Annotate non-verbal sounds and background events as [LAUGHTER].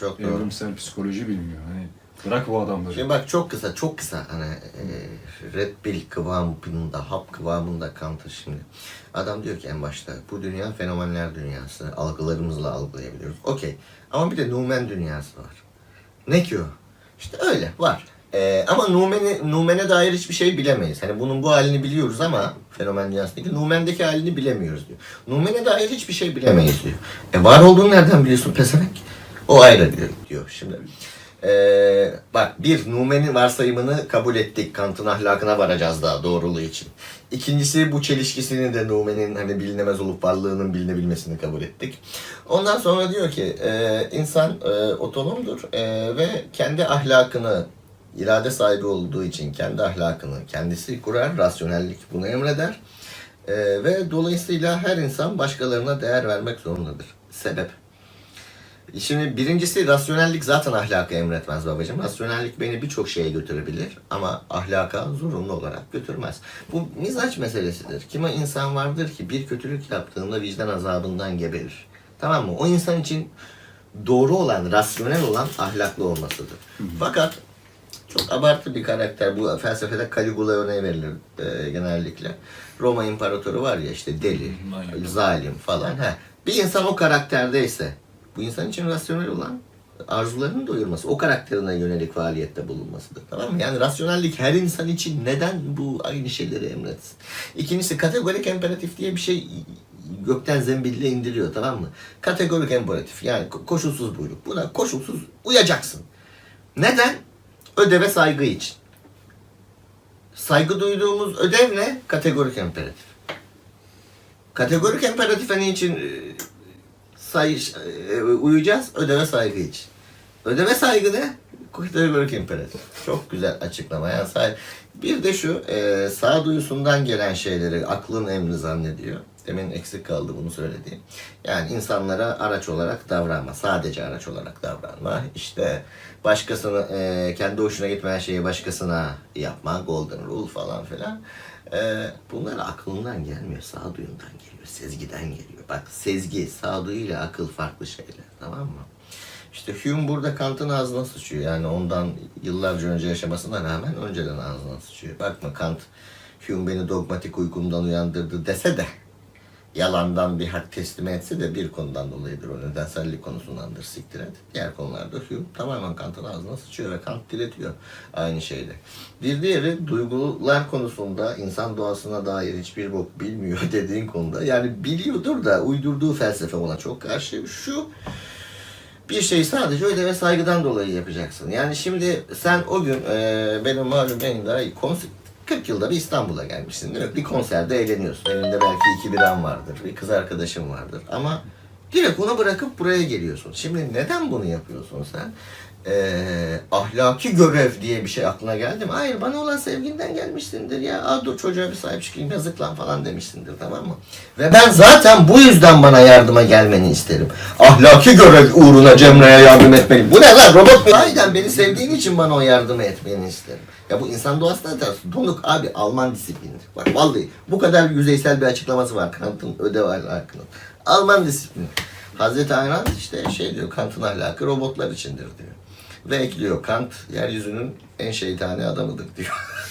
Çok doğru. Evrimsel psikoloji bilmiyor. Hani bırak bu adamları. Şimdi bak çok kısa, çok kısa. Hani e, Red Bull kıvamında, hap kıvamında Kant'ı şimdi. Adam diyor ki en başta, bu dünya fenomenler dünyası. Algılarımızla algılayabiliyoruz. Okey. Ama bir de Numen dünyası var. Ne ki o? İşte öyle, var. E, ama Numen'i, Numen'e dair hiçbir şey bilemeyiz. Hani bunun bu halini biliyoruz ama fenomen dünyasındaki Numen'deki halini bilemiyoruz diyor. Numen'e dair hiçbir şey bilemeyiz diyor. E var olduğunu nereden biliyorsun pezevenk? O ayrı diyor, diyor şimdi. Ee, bak bir Numen'in varsayımını kabul ettik. Kant'ın ahlakına varacağız daha doğruluğu için. İkincisi bu çelişkisini de Numen'in hani bilinemez olup varlığının bilinebilmesini kabul ettik. Ondan sonra diyor ki e, insan e, otonomdur e, ve kendi ahlakını irade sahibi olduğu için kendi ahlakını kendisi kurar, rasyonellik bunu emreder. E, ve dolayısıyla her insan başkalarına değer vermek zorundadır. Sebep. Şimdi birincisi rasyonellik zaten ahlaka emretmez babacığım. Rasyonellik beni birçok şeye götürebilir ama ahlaka zorunlu olarak götürmez. Bu mizaç meselesidir. Kime insan vardır ki bir kötülük yaptığında vicdan azabından geberir. Tamam mı? O insan için doğru olan, rasyonel olan ahlaklı olmasıdır. Fakat çok abartı bir karakter. Bu felsefede Caligula örneği verilir e, genellikle. Roma imparatoru var ya işte deli, zalim falan. Ha. Bir insan o karakterdeyse bu insan için rasyonel olan arzularını doyurması, o karakterine yönelik faaliyette bulunmasıdır. Tamam mı? Yani rasyonellik her insan için neden bu aynı şeyleri emretsin? İkincisi kategorik imperatif diye bir şey gökten zembille indiriyor tamam mı? Kategorik imperatif yani ko- koşulsuz buyruk. Buna koşulsuz uyacaksın. Neden? Ödeve saygı için. Saygı duyduğumuz ödev ne? Kategorik imperatif. Kategorik imperatife niçin e, say, e, uyacağız? Ödeve saygı için. Ödeve saygı ne? Kategorik imperatif. Çok güzel açıklama. Yani say- bir de şu, e, sağduyusundan gelen şeyleri aklın emri zannediyor. Demin eksik kaldı bunu söylediğim. Yani insanlara araç olarak davranma. Sadece araç olarak davranma. İşte başkasını, e, kendi hoşuna gitmeyen şeyi başkasına yapma. Golden rule falan filan. E, bunlar aklından gelmiyor. Sağduyundan geliyor. Sezgiden geliyor. Bak sezgi, sağduyu ile akıl farklı şeyler. Tamam mı? İşte Hume burada Kant'ın ağzına sıçıyor. Yani ondan yıllarca önce yaşamasına rağmen önceden ağzına sıçıyor. Bakma Kant Hume beni dogmatik uykumdan uyandırdı dese de yalandan bir hak teslim etse de bir konudan dolayıdır o nedensellik konusundandır siktir et. Diğer konularda Hume tamamen Kant'ın ağzına sıçıyor ve Kant diretiyor aynı şeyde. Bir diğeri duygular konusunda insan doğasına dair hiçbir bok bilmiyor [LAUGHS] dediğin konuda yani biliyordur da uydurduğu felsefe ona çok karşı şu bir şeyi sadece ödeve saygıdan dolayı yapacaksın. Yani şimdi sen o gün e, benim malum yayında konser, 40 yılda bir İstanbul'a gelmişsin değil? Bir konserde eğleniyorsun. Elinde belki iki biran vardır, bir kız arkadaşın vardır. Ama direkt onu bırakıp buraya geliyorsun. Şimdi neden bunu yapıyorsun sen? Ee, ahlaki görev diye bir şey aklına geldi mi? Hayır bana olan sevginden gelmişsindir ya. Aa, dur çocuğa bir sahip çıkayım yazık lan falan demişsindir tamam mı? Ve ben zaten bu yüzden bana yardıma gelmeni isterim. Ahlaki görev uğruna Cemre'ye yardım etmeliyim. Bu ne lan robot mu? Aynen beni sevdiğin için bana o yardımı etmeni isterim. Ya bu insan doğasına ters. Donuk abi Alman disiplinidir. Bak vallahi bu kadar yüzeysel bir açıklaması var Kant'ın ödev ahlakının. Alman disiplini. Hazreti Ayran işte şey diyor Kant'ın ahlakı robotlar içindir diyor. Ve ekliyor Kant yeryüzünün en şeytani adamıdır diyor. [LAUGHS]